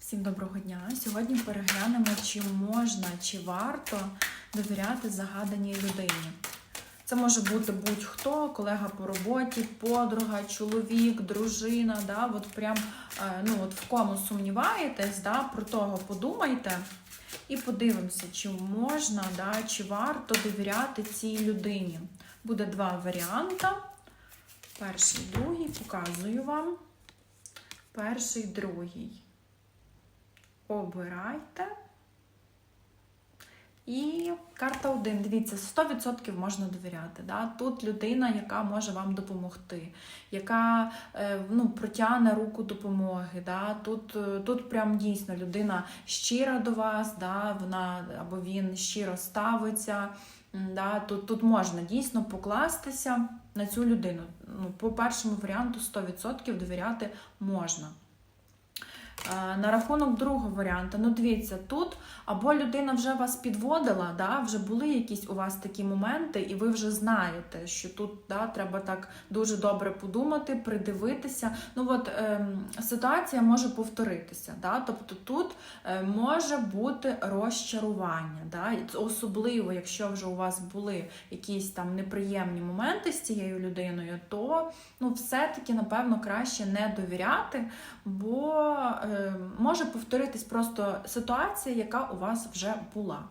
Всім доброго дня! Сьогодні переглянемо, чи можна, чи варто довіряти загаданій людині. Це може бути будь-хто, колега по роботі, подруга, чоловік, дружина. Да? От прям е, ну, от в кому сумніваєтесь, да? про того подумайте і подивимося, чи можна, да? чи варто довіряти цій людині. Буде два варіанти. Перший, другий, показую вам. Перший, другий. Обирайте. І карта 1. Дивіться, 100% можна довіряти. Да? Тут людина, яка може вам допомогти, яка е, ну, протягне руку допомоги. Да? Тут, е, тут прям дійсно людина щира до вас, да? вона або він щиро ставиться. Да? Тут, тут можна дійсно покластися на цю людину. Ну, по першому варіанту 100% довіряти можна. Е, На рахунок другого варіанту, ну дивіться, тут або людина вже вас підводила, да, вже були якісь у вас такі моменти, і ви вже знаєте, що тут да, треба так дуже добре подумати, придивитися. Ну от ем, ситуація може повторитися. Да? Тобто тут е, може бути розчарування. Да? Особливо, якщо вже у вас були якісь там неприємні моменти з цією людиною, то ну, все-таки, напевно, краще не довіряти, бо е, може повторитись просто ситуація, яка у вас вже була.